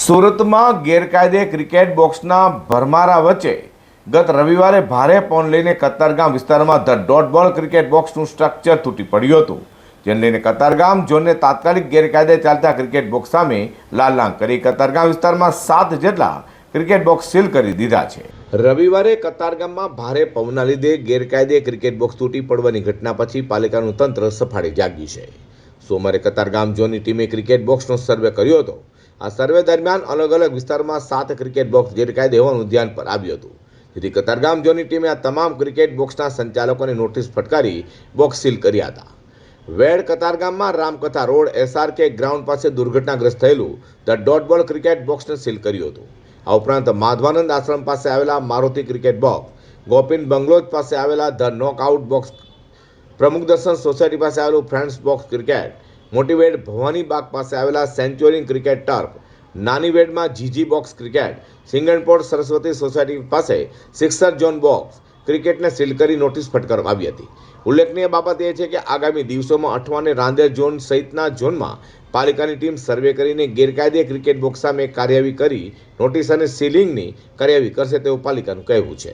સુરતમાં ગેરકાયદે ક્રિકેટ બોક્સના ભરમારા વચ્ચે ગત રવિવારે ભારે પવન લઈને કતારગામ વિસ્તારમાં ધ ડોટ બોલ ક્રિકેટ બોક્સનું સ્ટ્રક્ચર તૂટી પડ્યું હતું, જેને લઈને કતારગામ ઝોનને તાત્કાલિક ગેરકાયદે ચાલતા ક્રિકેટ બોક્સ સામે લાલાંગ કરી કતારગામ વિસ્તારમાં સાત જેટલા ક્રિકેટ બોક્સ સીલ કરી દીધા છે. રવિવારે કતારગામમાં ભારે પવનના લીધે ગેરકાયદે ક્રિકેટ બોક્સ તૂટી પડવાની ઘટના પછી પાલિકાનું તંત્ર સફાળે જાગ્યું છે. સોમવારે કતારગામ ઝોનની ટીમે ક્રિકેટ બોક્સનો સર્વે કર્યો હતો. આ સર્વે દરમિયાન અલગ અલગ વિસ્તારમાં સાત ક્રિકેટ બોક્સ ગેરકાયદે હોવાનું ધ્યાન પર આવ્યું હતું. જેથી કતારગામ ઝોનની ટીમે આ તમામ ક્રિકેટ બોક્સના સંચાલકોને નોટિસ ફટકારી બોક્સ સીલ કર્યા હતા. Ved કતારગામમાં Ramkatha road, S R K ground પાસે દુર્ઘટનાગ્રસ્ત થયેલું ધ ડોટ બોલ ક્રિકેટ બોક્સને સીલ કર્યું હતું. આ ઉપરાંત માધવાનંદ આશ્રમ પાસે આવેલા Maruti cricket box, Gopin bungalows પાસે આવેલા ધ નોકઆઉટ બોક્સ, પ્રમુખ દર્શન સોસાયટી પાસે આવેલું ફ્રેન્ડ્સ બોક્સ ક્રિકેટ મોટી વેડ ભવાની બાગ પાસે આવેલા સેન્ચ્યુરી ક્રિકેટ ટર્ફ, નાની વેડમાં GG box cricket Singanpor Saraswati society પાસે સિક્સર ઝોન બોક્સ ક્રિકેટને સીલ કરી નોટિસ ફટકારવામાં આવી હતી. ઉલ્લેખનીય બાબત એ છે કે આગામી દિવસોમાં અઠવાને રાંદેર ઝોન સહિતના ઝોનમાં પાલિકાની ટીમ સર્વે કરીને ગેરકાયદે ક્રિકેટ બોક્સ સામે કાર્યવાહી કરી નોટિસ અને સીલિંગની કાર્યવાહી કરશે તેવું પાલિકાનું કહેવું છે.